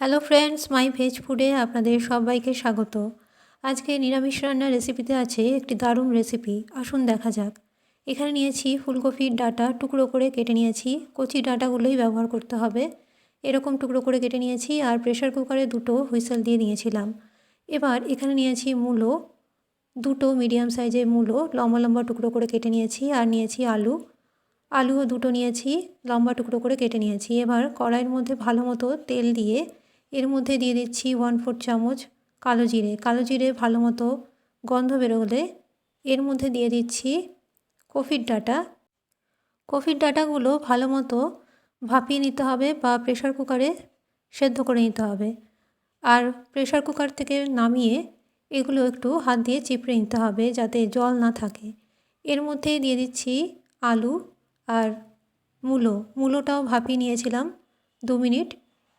Hello friends মাই veg ফুডে আপনাদের সবাইকে স্বাগত। আজকে নিরামিষ রান্নার রেসিপিতে আছে একটি দারুণ রেসিপি আসুন দেখা যাক। এখানে নিয়েছি ফুলকপির ডাটা, টুকরো করে কেটে নিয়েছি। কচি ডাটাগুলোই ব্যবহার করতে হবে। এরকম টুকরো করে কেটে নিয়েছি আর প্রেশার কুকারে দুটো হুইসেল দিয়ে নিয়েছিলাম এবার এখানে নিয়েছি মূলো, দুটো মিডিয়াম সাইজের মূলো, লম্বা লম্বা টুকরো করে কেটে নিয়েছি আর নিয়েছি আলু। আলুও দুটো নিয়েছি, লম্বা টুকরো করে কেটে নিয়েছি। এবার কড়াইয়ের মধ্যে ভালো মতো তেল দিয়ে এর মধ্যে দিয়ে দিচ্ছি ওয়ান ফোর চামচ কালো জিরে। কালো জিরে ভালো মতো গন্ধ বেরোলে এর মধ্যে দিয়ে দিচ্ছি কফির ডাটা। কফির ডাটাগুলো ভালো মতো ভাপিয়ে নিতে হবে বা প্রেশার কুকারে সেদ্ধ করে নিতে হবে। আর প্রেশার কুকার থেকে নামিয়ে এগুলো একটু হাত দিয়ে চিপড়ে নিতে হবে যাতে জল না থাকে। এর মধ্যে দিয়ে দিচ্ছি আলু আর মূলো। মূলোটাও ভাপিয়ে নিয়েছিলাম দু মিনিট।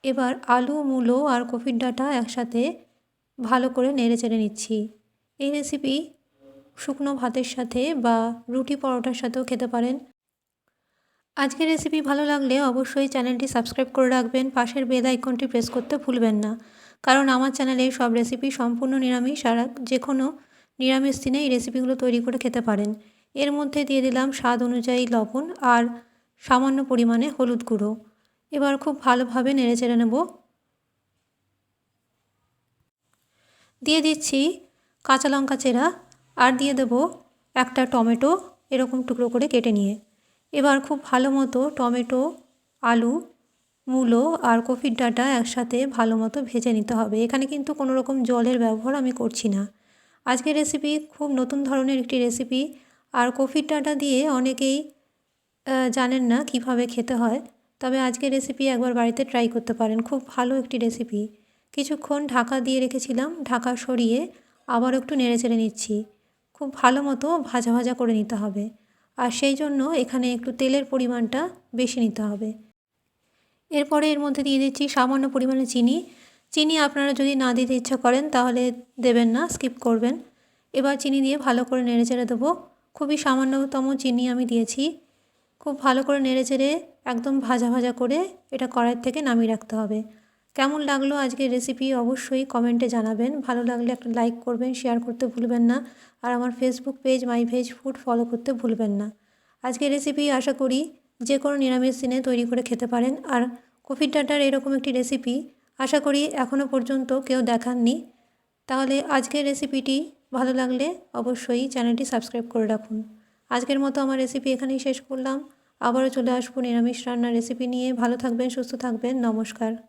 এবার আলু, মূলো আর কফির ডাঁটা একসাথে ভালো করে নেড়ে চেড়ে নিচ্ছি। এই রেসিপি শুকনো ভাতের সাথে বা রুটি পরোটার সাথেও খেতে পারেন। আজকের রেসিপি ভালো লাগলে অবশ্যই চ্যানেলটি সাবস্ক্রাইব করে রাখবেন। পাশের বেল আইকনটি প্রেস করতে ভুলবেন না। কারণ আমার চ্যানেলে সব রেসিপি সম্পূর্ণ নিরামিষ আর যে কোনো নিরামিষ দিনে এই রেসিপিগুলো তৈরি করে খেতে পারেন। এর মধ্যে দিয়ে দিলাম স্বাদ অনুযায়ী লবণ আর সামান্য পরিমাণে হলুদ গুঁড়ো। এবার খুব ভালোভাবে নেড়ে চেড়ে নেব। দিয়ে দিচ্ছি কাঁচা লঙ্কা চেরা আর দিয়ে দেব একটা টমেটো এরকম টুকরো করে কেটে নিয়ে। এবার খুব ভালো মতো টমেটো, আলু, মূলো আর কফির ডাটা একসাথে ভালো মতো ভেজে নিতে হবে। এখানে কিন্তু কোনো রকম জলের ব্যবহার আমি করছি না। আজকের রেসিপি খুব নতুন ধরনের একটি রেসিপি আর কফির ডাটা দিয়ে অনেকেই জানেন না কীভাবে খেতে হয়। তবে আজকের রেসিপি একবার বাড়িতে ট্রাই করতে পারেন। খুব ভালো একটি রেসিপি কিছুক্ষণ ঢাকা দিয়ে রেখেছিলাম। ঢাকা সরিয়ে আবার একটু নেড়ে চেড়ে নিচ্ছি। খুব ভালো মতো ভাজা ভাজা করে নিতে হবে। আর সেই জন্য এখানে একটু তেলের পরিমাণটা বেশি নিতে হবে। এরপরে এর মধ্যে দিয়ে দিচ্ছি সামান্য পরিমাণে চিনি। চিনি আপনারা যদি না দিতে ইচ্ছা করেন তাহলে দেবেন না স্কিপ করবেন। এবার চিনি দিয়ে ভালো করে নেড়ে চেড়ে দেবো। খুবই সামান্যতম চিনি আমি দিয়েছি। খুব ভালো করে নেড়ে চেড়ে একদম ভাজা ভাজা করে এটা কড়াইয়ের থেকে নামিয়ে রাখতে হবে। কেমন লাগল আজকের রেসিপি অবশ্যই কমেন্টে জানাবেন। ভালো লাগলে একটা লাইক করবেন শেয়ার করতে ভুলবেন না। আর আমার Facebook page my veg food follow করতে ভুলবেন না। আজকের রেসিপি আশা করি যে কোনো নিরামিষ দিনে তৈরি করে খেতে পারেন। আর কফির ডাটার এরকম একটি রেসিপি আশা করি এখনও পর্যন্ত কেউ দেখাননি। তাহলে আজকের রেসিপিটি ভালো লাগলে অবশ্যই চ্যানেলটি সাবস্ক্রাইব করে রাখুন। আজকের মতো আমার রেসিপি এখানেই শেষ করলাম। আবারও চলে আসব নিরামিষ রান্নার রেসিপি নিয়ে। ভালো থাকবেন, সুস্থ থাকবেন। নমস্কার।